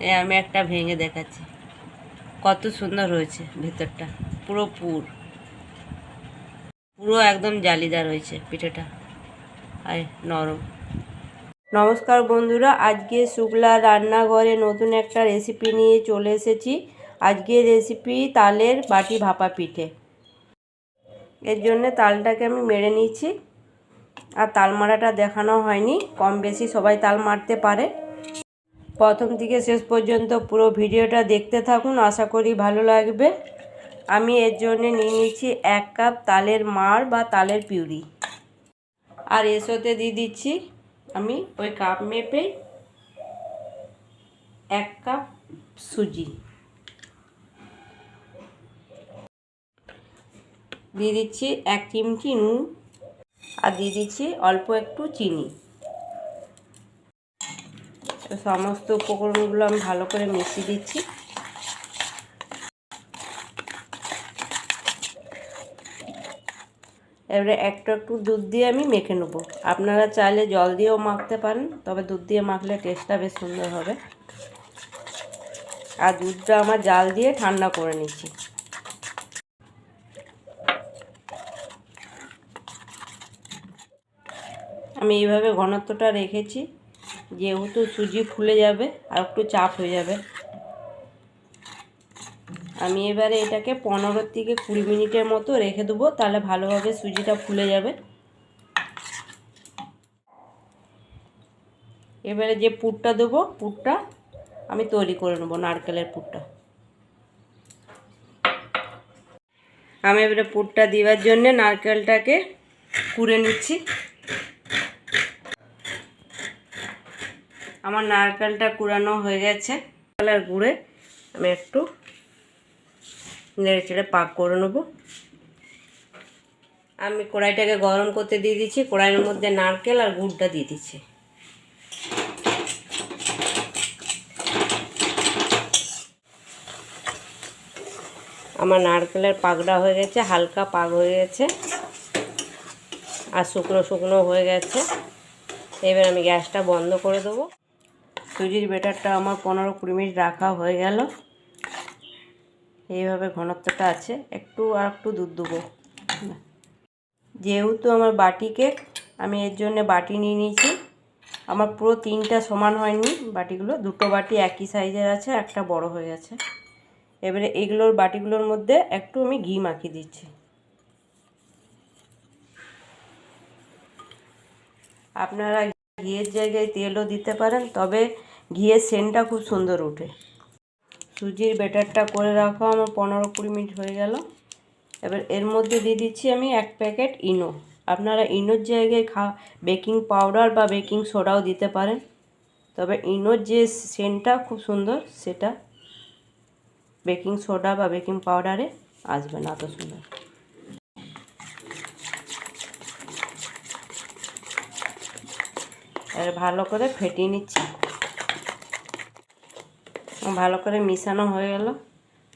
এই আমি একটা ভেঙে দেখাচ্ছি। কত সুন্দর হয়েছে ভেতরটা। পুরো পুর। পুরো একদম জালিদার হয়েছে পিঠেটা। আর নরম। নমস্কার বন্ধুরা, আজকে শুক্লা রান্নাঘরে নতুন একটা রেসিপি নিয়ে চলে এসেছি। আজকে রেসিপি তালের বাটি ভাপা পিঠে। এর জন্য তালটাকে আমি মেরে নিচ্ছি আর তাল মারাটা দেখানো হয়নি, কম বেশি সবাই তাল মারতে পারে। প্রথম থেকে শেষ পর্যন্ত পুরো ভিডিওটা দেখতে থাকুন, আশা করি ভালো লাগবে। আমি এর জন্য নিয়ে নিচ্ছি এক কাপ তালের মার বা তালের পিউরি। আর এসোতে দিয়ে দিচ্ছি আমি ওই কাপ মেপে এক কাপ সুজি। দিয়ে দিচ্ছি এক চিমটি নুন আর দিয়ে দিচ্ছি অল্প একটু চিনি। সমস্ত উপকরণগুলো আমি ভালো করে মিশিয়ে দিচ্ছি। এবারে একটু একটু দুধ দিয়ে আমি মেখে নেব। আপনারা চাইলে জল দিয়েও মাখতে পারেন, তবে দুধ দিয়ে মাখলে টেস্টটা বেশ সুন্দর হবে। আর দুধটা আমার জাল দিয়ে ঠান্ডা করে নিচ্ছি। আমি এইভাবে ঘনত্বটা রেখেছি। যেহেতু সুজি ফুলে যাবে আর একটু চাপ হয়ে যাবে। আমি এবারে এটাকে পনেরো থেকে কুড়ি মিনিটের মতো রেখে দেবো, তাহলে ভালোভাবে সুজিটা ফুলে যাবে। এবারে যে পুরটা দেবো, পুরটা আমি তৈরি করে নেব, নারকেলের পুরটা। আমি এবারে পুরটা দেওয়ার জন্যে নারকেলটাকে কুড়ে নিচ্ছি। আমার নারকেলটা কুড়ানো হয়ে গেছে। কালার গুঁড়ে আমি একটু নেড়ে চেড়ে পাক করে নেব। আমি কড়াইটাকে গরম করতে দিয়ে দিচ্ছি, কড়াইয়ের মধ্যে নারকেল আর গুড়টা দিয়ে দিচ্ছি। আমার নারকেলের পাকটা হয়ে গেছে, হালকা পাক হয়ে গেছে আর শুকনো শুকনো হয়ে গেছে। এবার আমি গ্যাসটা বন্ধ করে দেবো। সুজির বেটারটা আমার পনেরো কুড়ি মিনিট রাখা হয়ে গেল। এইভাবে ঘনত্বটা আছে। একটু আর একটু দুধ দেবো। যেহেতু আমার বাটি কেক, আমি এর জন্য বাটি নিয়ে নিয়েছি। আমার পুরো তিনটা সমান হয়নি। বাটিগুলো দুটো বাটি একই সাইজের আছে একটা বড় হয়ে গেছে। এবারে এগুলোর বাটিগুলোর মধ্যে একটু আমি ঘি মাখিয়ে দিচ্ছি। আপনারা ঘিয়ের জায়গায় তেলও দিতে পারেন, তবে ঘিয়ের সেন্টটা খুব সুন্দর ওঠে। সুজির ব্যাটারটা করে রাখা, আমার পনেরো কুড়ি মিনিট হয়ে গেল। এবার এর মধ্যে দিয়ে দিচ্ছি আমি এক প্যাকেট ইনো। আপনারা ইনোর জায়গায় খা, বেকিং পাউডার বা বেকিং সোডাও দিতে পারেন। তবে ইনোর যে সেন্টটা খুব সুন্দর, সেটা বেকিং সোডা বা বেকিং পাউডারে আসবে না অত সুন্দর। এবার ভালো করে ফেটিয়ে নিচ্ছি। ভালো করে মিশানো হয়ে গেল।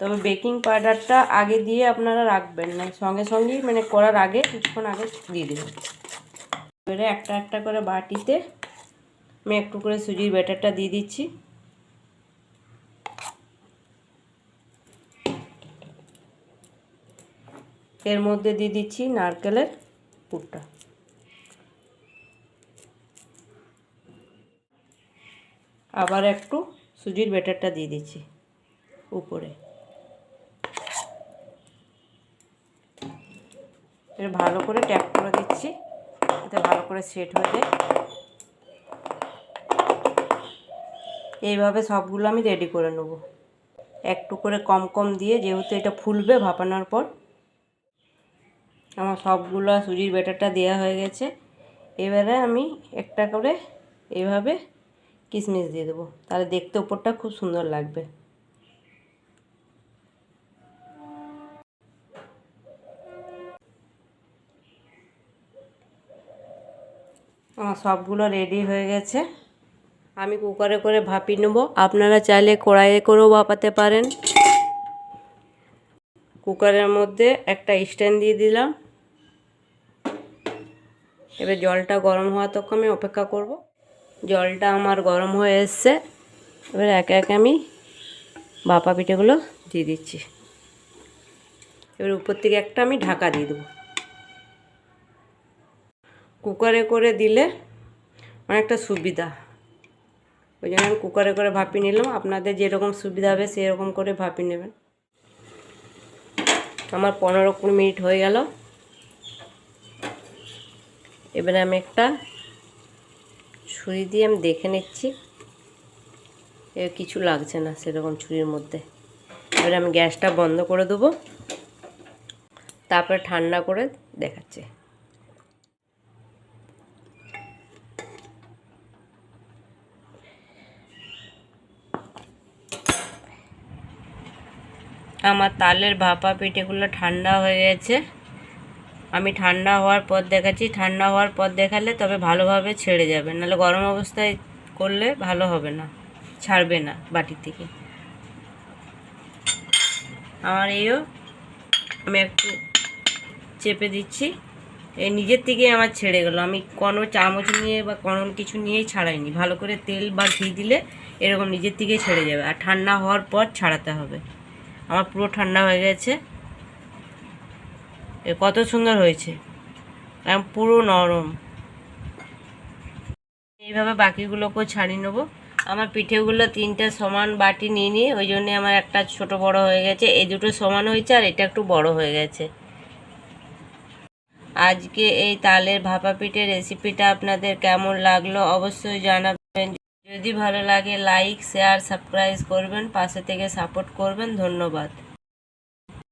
তবে বেকিং পাউডারটা আগে দিয়ে আপনারা রাখবেন না সঙ্গে সঙ্গেই মানে করার আগে, কিছুক্ষণ আগে দিয়ে দেবেন। এবারে একটা একটা করে বাটিতে আমি একটু করে সুজির ব্যাটারটা দিয়ে দিচ্ছি। এর মধ্যে দিয়ে দিচ্ছি নারকেলের পুরটা। আবার একটু সুজির ব্যাটারটা দিয়ে দিচ্ছি উপরে। ভালো করে ট্যাপ করে দিচ্ছি, যাতে ভালো করে সেট যায়। এইভাবে সবগুলো আমি রেডি করে নেব। একটু করে কম কম দিয়ে যেহেতু এটা ফুলবে ভাপানোর পর, আমার সবগুলো সুজির ব্যাটারটা দেওয়া হয়ে গেছে। এবারে আমি একটা করে এইভাবে কিশমিশ দিয়ে দেবো। তাহলে দেখতে ওপরটা খুব সুন্দর লাগবে। আমার সবগুলো রেডি হয়ে গেছে। আমি কুকারে করে ভাপিয়ে নেব। আপনারা চাইলে কড়াইয়ে করেও ভাপাতে পারেন। কুকারের মধ্যে একটা স্ট্যান্ড দিয়ে দিলাম। এবার জলটা গরম হওয়া তখন আমি অপেক্ষা করব। জলটা আমার গরম হয়ে এসছে। এবার একে একে আমি বাপা পিঠেগুলো দিয়ে দিচ্ছি। এবার উপর থেকে একটা আমি ঢাকা দিয়ে দেবো। কুকারে করে দিলে অনেকটা সুবিধা। ওই জন্য আমি কুকারে করে ভাপিয়ে নিলাম। আপনাদের যেরকম সুবিধা হবে সেরকম করে ভাপিয়ে নেবেন। আমার পনেরো কুড়ি মিনিট হয়ে গেল। এবারে আমি একটা ছুরি দিয়ে আমি দেখে নিচ্ছি। এ কিছু লাগছে না সেরকম ছুরির মধ্যে। এবারে আমি গ্যাসটা বন্ধ করে দেবো। তারপরে ঠান্ডা করে দেখাচ্ছি। আমার তালের ভাপা পিঠেগুলো ঠান্ডা হয়ে গেছে। আমি ঠান্ডা হওয়ার পর দেখাচ্ছি। ঠান্ডা হওয়ার পর দেখালে তবে ভালোভাবে ছেড়ে যাবে। নাহলে গরম অবস্থায় করলে ভালো হবে না। ছাড়বে না বাটি থেকে। আমার এইও আমি একটু চেপে দিচ্ছি। এই নিজের থেকেই আমার ছেড়ে গেলো। আমি কোনো চামচ নিয়ে বা কোনো কিছু নিয়েই ছাড়াইনি। ভালো করে তেল বা ঘি দিলে এরকম নিজের থেকেই ছেড়ে যাবে। আর ঠান্ডা হওয়ার পর ছাড়াতে হবে। আমার পুরো ঠান্ডা হয়ে গেছে। কত সুন্দর হয়েছে। একদম পুরো নরম। এইভাবে বাকিগুলোকেও ছাড়িয়ে নেব। আমার পিঠেগুলো তিনটে সমান বাটি নিয়ে নিয়ে, ওই জন্যে আমার একটা ছোট বড় হয়ে গেছে। এই দুটো সমান হয়েছে আর এটা একটু বড় হয়ে গেছে। আজকে এই তালের ভাপা পিঠের রেসিপিটা আপনাদের কেমন লাগল অবশ্যই জানাবেন। যদি ভালো লাগে, লাইক, শেয়ার, সাবস্ক্রাইব করবেন, পাশে থেকে সাপোর্ট করবেন। ধন্যবাদ।